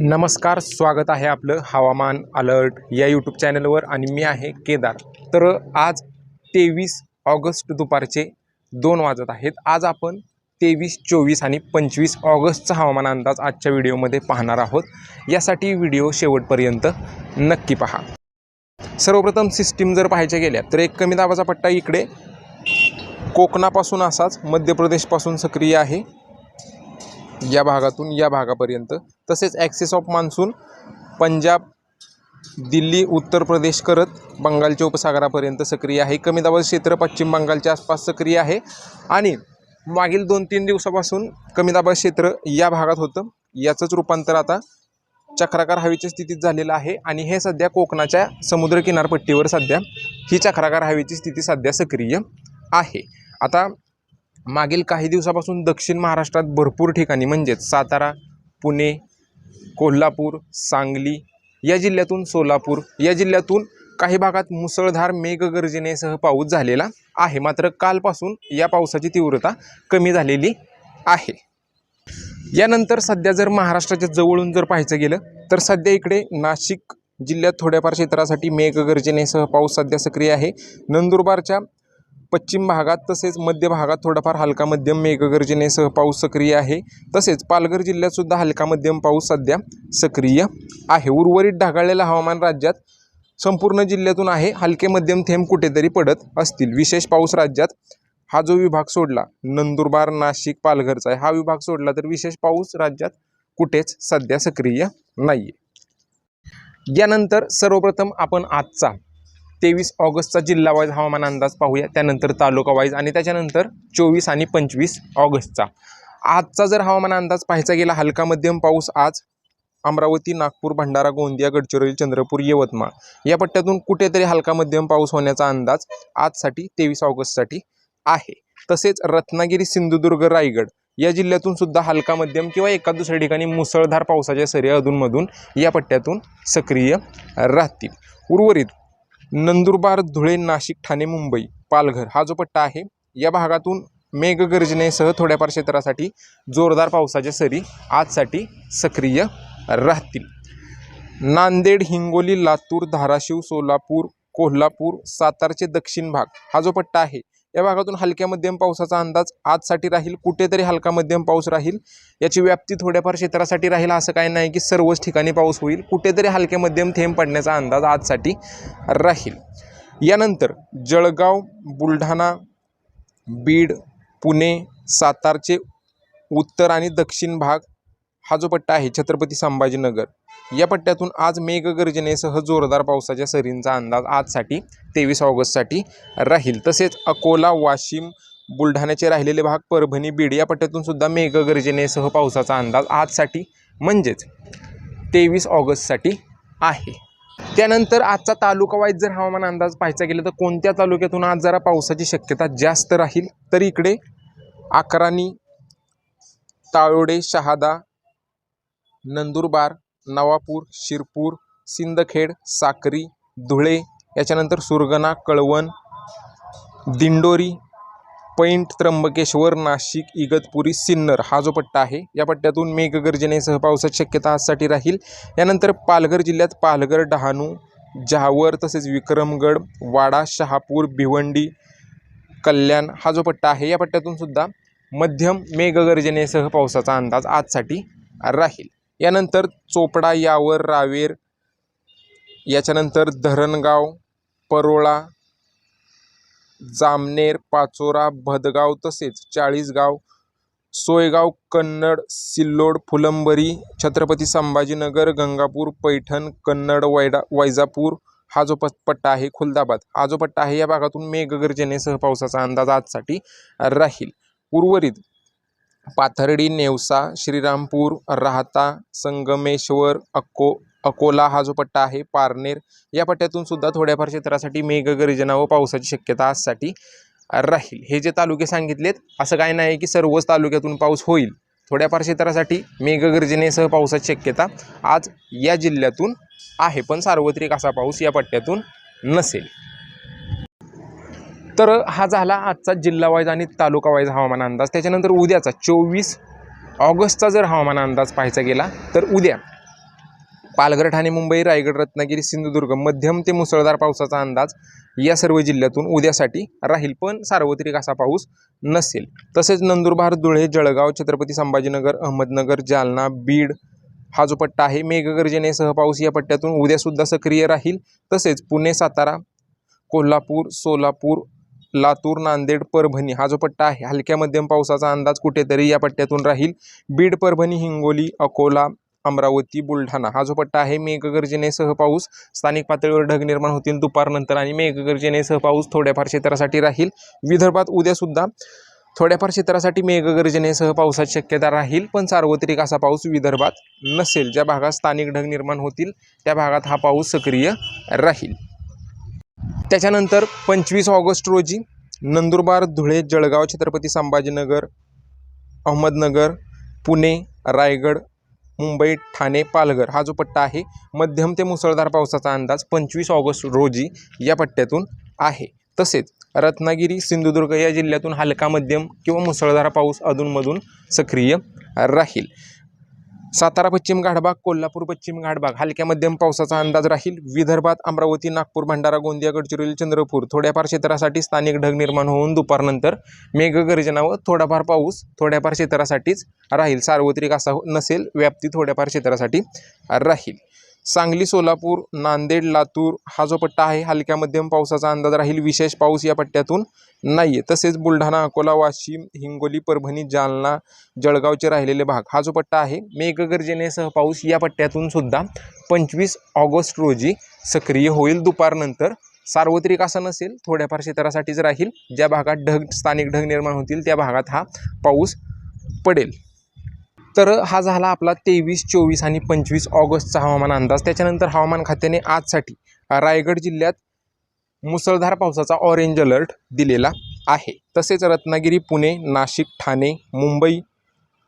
नमस्कार स्वागत आहे आपलं हवामान अलर्ट या यूट्यूब चॅनलवर आणि मी आहे केदार. तर आज तेवीस ऑगस्ट दुपारचे दोन वाजत आहेत. आज आपण तेवीस चोवीस आणि पंचवीस ऑगस्टचा हवामान अंदाज आजच्या व्हिडिओमध्ये पाहणार आहोत. यासाठी व्हिडिओ शेवटपर्यंत नक्की पहा. सर्वप्रथम सिस्टीम जर पाहायच्या गेल्या तर एक कमी दाबाचा पट्टा इकडे कोकणापासून असाच मध्य प्रदेशपासून सक्रिय आहे. या भागातून या भागापर्यंत. तसेच access of monsoon Punjab Delhi Uttar Pradesh करत बंगालच्या उपसागरापर्यंत सक्रिय आहे. कमी दाबाचं क्षेत्र पश्चिम बंगालच्या आसपास सक्रिय आहे. आणि मागील दोन तीन दिवसापासून कमी दाबाचं क्षेत्र या भागात होतं. याचंच रूपांतर आता चक्राकार हवेच्या स्थितीत झालेलं आहे. आणि हे सध्या कोकणाच्या समुद्र किनारपट्टीवर सध्या ही चक्राकार हवेची स्थिती सध्या सक्रिय आहे. आता मागील काही दिवसापासून दक्षिण महाराष्ट्रात भरपूर ठिकाणी म्हणजेच सातारा पुणे कोल्हापूर सांगली या जिल्ह्यातून सोलापूर या जिल्ह्यातून काही भागात मुसळधार मेघगर्जनेसह पाऊस झालेला आहे. मात्र कालपासून या पावसाची तीव्रता कमी झालेली आहे. यानंतर सध्या जर महाराष्ट्राच्या जवळून जर पाहायचं गेलं तर सध्या इकडे नाशिक जिल्ह्यात थोड्याफार क्षेत्रासाठी मेघगर्जनेसह पाऊस सध्या सक्रिय आहे. नंदुरबारच्या पश्चिम भागात तसेच मध्य भागात थोडाफार हलका मध्यम मेघगर्जनेसह पाऊस सक्रिय आहे. तसेच पालघर जिल्ह्यातसुद्धा हलका मध्यम पाऊस सध्या सक्रिय आहे. उर्वरित ढगाळलेलं हवामान राज्यात संपूर्ण जिल्ह्यातून आहे. हलके मध्यम थेंब कुठेतरी पडत असतील. विशेष पाऊस राज्यात हा जो विभाग सोडला नंदुरबार नाशिक पालघरचा आहे. हा विभाग सोडला तर विशेष पाऊस राज्यात कुठेच सध्या सक्रिय नाही आहे यानंतर सर्वप्रथम आपण आजचा तेवीस ऑगस्टचा जिल्हावाईज हवामान अंदाज पाहूया. त्यानंतर तालुका वाईज आणि त्याच्यानंतर चोवीस आणि पंचवीस ऑगस्टचा. आजचा जर हवामान अंदाज पाहायचा गेला हलका मध्यम पाऊस आज अमरावती नागपूर भंडारा गोंदिया गडचिरोली चंद्रपूर यवतमाळ या पट्ट्यातून कुठेतरी हलका मध्यम पाऊस होण्याचा अंदाज आजसाठी तेवीस ऑगस्टसाठी आहे. तसेच रत्नागिरी सिंधुदुर्ग रायगड या जिल्ह्यातून सुद्धा हलका मध्यम किंवा एका दुसऱ्या ठिकाणी मुसळधार पावसाच्या सरी अधूनमधून या पट्ट्यातून सक्रिय राहतील. उर्वरित नंदुरबार धुळे नाशिक ठाणे मुंबई पालघर हा जो पट्टा आहे या भागातून मेघगर्जनेसह थोड्याफार क्षेत्रासाठी जोरदार पावसाच्या सरी आजसाठी सक्रिय राहतील. नांदेड हिंगोली लातूर धाराशिव सोलापूर कोल्हापूर सातारचे दक्षिण भाग हा जो पट्टा आहे या भागातून हलक्या मध्यम पावसाचा अंदाज आजसाठी राहील कुठेतरी हलका मध्यम पाऊस राहील. याची व्याप्ती थोड्याफार क्षेत्रासाठी राहील असं काही नाही की सर्वच ठिकाणी पाऊस होईल. कुठेतरी हलके मध्यम थेंब पडण्याचा अंदाज आजसाठी राहील. यानंतर जळगाव बुलढाणा बीड पुणे सातारचे उत्तर आणि दक्षिण भाग हा जो पट्टा आहे छत्रपती संभाजीनगर. या पट्ट्यातून आज मेघगर्जनेसह जोरदार पावसाच्या सरींचा अंदाज आजसाठी तेवीस ऑगस्टसाठी राहील. तसेच अकोला वाशिम बुलढाण्याचे राहिलेले भाग परभणी बीड या पट्ट्यातून सुद्धा मेघगर्जनेसह पावसाचा अंदाज आजसाठी म्हणजेच तेवीस ऑगस्टसाठी आहे. त्यानंतर आजचा तालुका वाईज जर हवामान अंदाज पाहायचा गेला तर कोणत्या तालुक्यातून आज जरा पावसाची शक्यता जास्त राहील? तर इकडे अकरानी ताळोडे शहादा नंदुरबार नवापूर शिरपूर सिंदखेड साक्री धुळे याच्यानंतर सुरगणा कळवण दिंडोरी पैंट त्र्यंबकेश्वर नाशिक इगतपुरी सिन्नर हा जो पट्टा आहे या पट्ट्यातून मेघगर्जनेसह पावसाची शक्यता आजसाठी राहील. यानंतर पालघर जिल्ह्यात पालघर डहाणू जहावर तसेच विक्रमगड वाडा शहापूर भिवंडी कल्याण हा जो पट्टा आहे या पट्ट्यातून सुद्धा मध्यम मेघगर्जनेसह पावसाचा अंदाज आजसाठी राहील. यानंतर चोपडा यावर रावेर याच्यानंतर धरणगाव परोळा जामनेर पाचोरा भदगाव तसेच चाळीसगाव सोयगाव कन्नड सिल्लोड फुलंबरी छत्रपती संभाजीनगर गंगापूर पैठण कन्नड वैडा वैजापूर हा जो प पट्टा आहे खुलदाबाद हा जो पट्टा आहे या भागातून मेघगर्जनेसह पावसाचा अंदाज आजसाठी राहील. उर्वरित पाथर्डी नेवसा श्रीरामपूर राहता संगमेश्वर अक्को अकोला हा जो पट्टा आहे पारनेर या पट्ट्यातून सुद्धा थोड्याफार क्षेत्रासाठी मेघगर्जना व पावसाची शक्यता आजसाठी राहील. हे जे तालुके सांगितलेत असं काय नाही की सर्वच तालुक्यातून पाऊस होईल. थोड्याफार क्षेत्रासाठी मेघगर्जनेसह पावसाची शक्यता आज या जिल्ह्यातून आहे पण सार्वत्रिक असा पाऊस या पट्ट्यातून नसेल. तर हा झाला आजचा जिल्हा वाईज आणि तालुका वाईज हवामान अंदाज. त्याच्यानंतर उद्याचा चोवीस ऑगस्टचा जर हवामान अंदाज पाहायचा गेला तर उद्या पालघर ठाणे मुंबई रायगड रत्नागिरी सिंधुदुर्ग मध्यम ते मुसळधार पावसाचा अंदाज या सर्व जिल्ह्यातून उद्यासाठी राहील. पण सार्वत्रिक असा पाऊस नसेल. तसेच नंदुरबार धुळे जळगाव छत्रपती संभाजीनगर अहमदनगर जालना बीड हा जो पट्टा आहे मेघगर्जनेसह पाऊस या पट्ट्यातून उद्यासुद्धा सक्रिय राहील. तसेच पुणे सातारा कोल्हापूर सोलापूर लातूर नांदेड परभणी हा जो पट्टा आहे हलक्या मध्यम पावसाचा अंदाज कुठेतरी या पट्ट्यातून राहील. बीड परभणी हिंगोली अकोला अमरावती बुलढाणा हा जो पट्टा आहे मेघगर्जनेसह पाऊस स्थानिक पातळीवर ढग निर्माण होतील दुपारनंतर आणि मेघगर्जनेसह पाऊस थोड्याफार क्षेत्रासाठी राहील. विदर्भात उद्यासुद्धा थोड्याफार क्षेत्रासाठी मेघगर्जनेसह पावसाची शक्यता राहील पण सार्वत्रिक असा पाऊस विदर्भात नसेल. ज्या भागात स्थानिक ढग निर्माण होतील त्या भागात हा पाऊस सक्रिय राहील. त्याच्यानंतर पंचवीस ऑगस्ट रोजी नंदुरबार धुळे जळगाव छत्रपती संभाजीनगर अहमदनगर पुणे रायगड मुंबई ठाणे पालघर हा जो पट्टा आहे मध्यम ते मुसळधार पावसाचा अंदाज पंचवीस ऑगस्ट रोजी या पट्ट्यातून आहे. तसेच रत्नागिरी सिंधुदुर्ग या जिल्ह्यातून हलका मध्यम किंवा मुसळधार पाऊस अधूनमधून सक्रिय राहील. सातारा पश्चिम घाटभाग कोल्हापूर पश्चिम घाटभाग हलक्या मध्यम पावसाचा अंदाज राहील. विदर्भात अमरावती नागपूर भंडारा गोंदिया गडचिरोली चंद्रपूर थोड्याफार क्षेत्रासाठी स्थानिक ढग निर्माण होऊन दुपारनंतर मेघगर्जना व थोडाफार पाऊस थोड्याफार क्षेत्रासाठीच राहील. सार्वत्रिक असा नसेल व्याप्ती थोड्याफार क्षेत्रासाठी राहील. सांगली सोलापूर नांदेड लातूर हा जो पट्टा आहे हलक्या मध्यम पावसाचा अंदाज राहील. विशेष पाऊस या पट्ट्यातून नाही आहे तसेच बुलढाणा अकोला वाशिम हिंगोली परभणी जालना जळगावचे राहिलेले भाग हा जो पट्टा आहे मेघगर्जनेसह पाऊस या पट्ट्यातून सुद्धा पंचवीस ऑगस्ट रोजी सक्रिय होईल. दुपारनंतर सार्वत्रिक असं नसेल थोड्याफार क्षेत्रासाठीच राहील. ज्या भागात ढग स्थानिक ढग निर्माण होतील त्या भागात हा पाऊस पडेल. तर हा झाला आपला तेवीस चोवीस आणि पंचवीस ऑगस्टचा हवामान अंदाज. त्याच्यानंतर हवामान खात्याने आजसाठी रायगड जिल्ह्यात मुसळधार पावसाचा ऑरेंज अलर्ट दिलेला आहे. तसेच रत्नागिरी पुणे नाशिक ठाणे मुंबई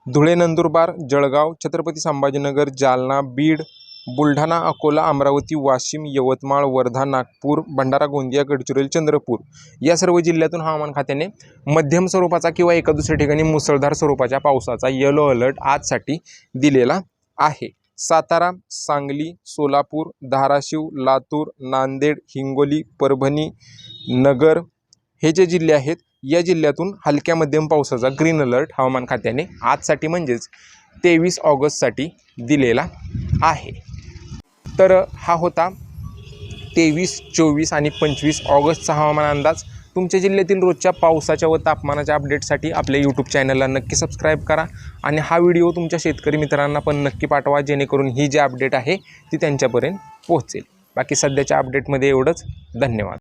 धुळे नंदुरबार जळगाव छत्रपती संभाजीनगर जालना बीड बुलढाणा अकोला अमरावती वाशिम यवतमाळ वर्धा नागपूर भंडारा गोंदिया गडचिरोली चंद्रपूर या सर्व जिल्ह्यातून हवामान खात्याने मध्यम स्वरूपाचा किंवा एका दुसऱ्या ठिकाणी मुसळधार स्वरूपाच्या पावसाचा येलो अलर्ट आजसाठी दिलेला आहे. सातारा सांगली सोलापूर धाराशिव लातूर नांदेड हिंगोली परभणी नगर हे जे जिल्हे आहेत या जिल्ह्यातून हलक्या मध्यम पावसाचा ग्रीन अलर्ट हवामान खात्याने आजसाठी म्हणजेच तेवीस ऑगस्टसाठी दिलेला आहे. तर हा होता तेवीस चोवीस आणि पंचवीस ऑगस्टचा हवामान अंदाज. तुमच्या जिल्ह्यातील रोजच्या पावसाच्या व तापमानाच्या अपडेटसाठी आपल्या यूट्यूब चॅनलला नक्की सबस्क्राईब करा आणि हा व्हिडिओ तुमच्या शेतकरी मित्रांना पण नक्की पाठवा जेणेकरून ही जी अपडेट आहे ती त्यांच्यापर्यंत पोहोचेल. बाकी सध्याच्या अपडेटमध्ये एवढंच. धन्यवाद.